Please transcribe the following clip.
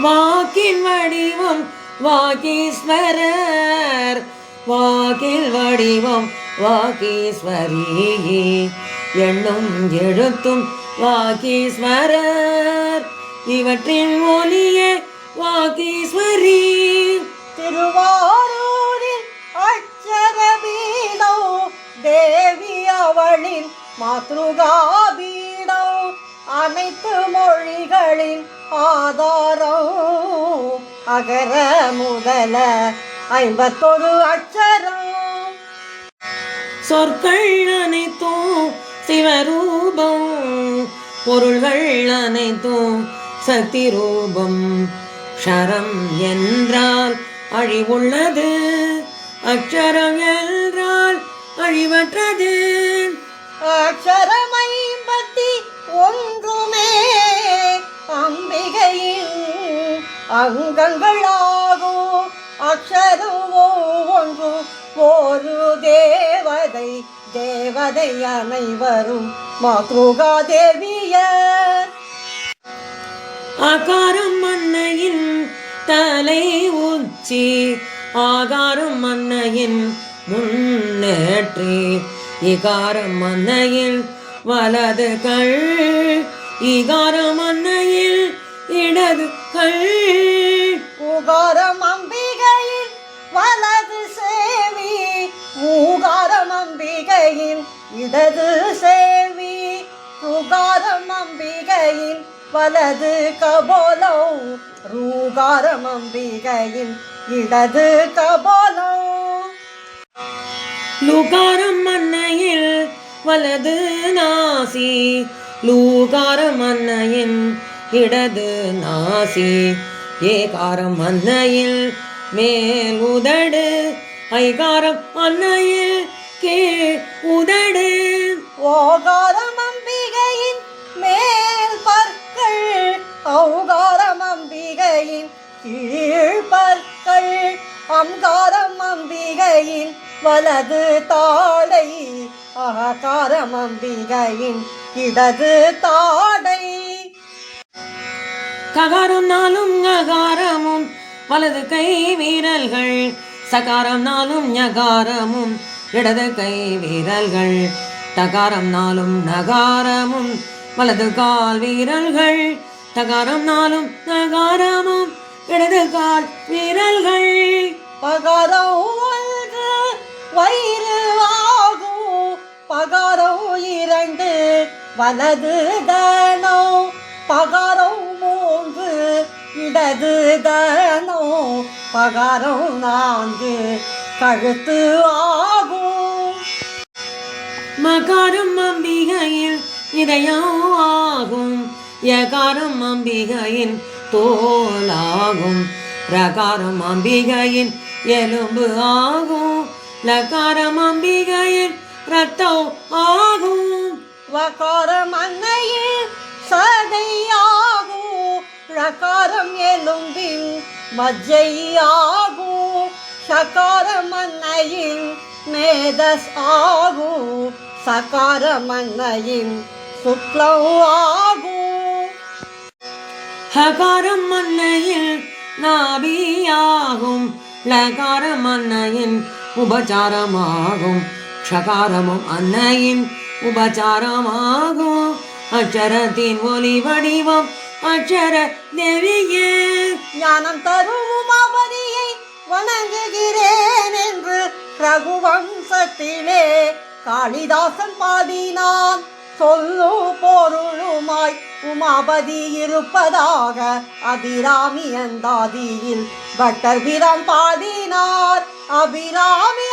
வாக்கின் வடிவம் வாகீஸ்வரர். வாக்கில் வடிவம் வாகீஸ்வரி எண்ணும் எழுத்தும் வாகீஸ்வரர். இவற்றின் ஒலியே வாகீஸ்வரி. திருவாரூரில் அச்சரபீடோ தேவி அவளின் மாத்ருகாபீடோ அனைத்து மொழிகளின் ஆதாரம். அகர முதல ஐம்பத்தொரு அச்சரம். சொற்கள் அனைத்தும் சிவரூபம். பொருள்கள் அனைத்தும் சக்தி ரூபம் க்ஷரம் என்றால் அழிவுள்ளது. அக்ஷரம் என்றால் அழிவற்றது. அக்ஷரம் அங்கங்களாகும் அக்ஷரம் ஒன்று ஒரு தேவதை தேவதை அனைவரும் மாத்ருகா தேவிய ஆகாரம் மன்னையின் தலை உச்சி ஆகாரம் மன்னையின் முன்னேற்றி இகாரம் மன்னையில் வலது கள் இகாரம் மன்னையில் இடது கள் உகாரம் அம்பிகையின் வலது சேவி ஊகாரம் அம்பிகையின் இடது சேவி ருகாரம் அம்பிகையின் வலது கபோலோ ரூகாரம் அம்பிகையின் இடது கபோலோ லூகாரம் மன்னையில் வலது நாசி. லூகாரம் மன்னையின் இடது நாசி. ஏகாரம் அன்னையில் மேல் உதடு. ஐகாரம் அன்னையில் கீழ் உதடு. ஓகாரம் அம்பிகையின் மேல் பற்கள். ஔகாரம் அம்பிகையின் கீழ் பற்கள். அம்காரம் அம்பிகையின் வலது தாடை. ஆகாரம் அம்பிகையின் இடது தாடை. ககாரம் நாளும் ஞகாரமும். வலது கை வீரல்கள் சகாரம் நாளும் ஞகாரமும். இடது கை வீரல்கள் தகாரம் நாளும் நகாரமும் வலது கால் வீரல்கள் தகாரம் நாளும் நகாரமும் இடது கால் வீரல்கள் பகரம் ஒன்று வயிறு ஆகும் பகரம் இரண்டு வலது தனோ பகரம் இடது தனோ பகரம் நான்கு கழுத்து ஆகும். மகாரம் அம்பிகையில் இதயம் ஆகும். யகாரம் அம்பிகையின் தோலாகும். ரகாரம் அம்பிகையின் எலும்பு ஆகும். லகாரம் அம்பிகையின் ரத்தம் ஆகும். வகாரம் அன்னையில் ரகாரம் எலும்பின் மஜ்ஜையாகும். சகாரம் அன்னையின் மேதஸ் ஆகும். சகாரம் அன்னையின் சுக்லம் ஆகும். ஹகாரம் மன்னையில் நாபியாகும். லகாரம் அன்னையின் உபச்சாரமாகும் ஷகாரமும் அன்னையின் உபச்சாரமாகும் அச்சரத்தின் ஒலி வடிவம் அச்சர தேவியே ஞானம் தரும் உமாபதியை வணங்குகிறேன் என்று ரகுவம்சத்திலே காளிதாசன் பாடினான். சொல்லு பொருளுமாய் உமாபதி இருப்பதாக அபிராமி அந்தாதியில் பட்டர் பிரம் பாடினார். அபிராமி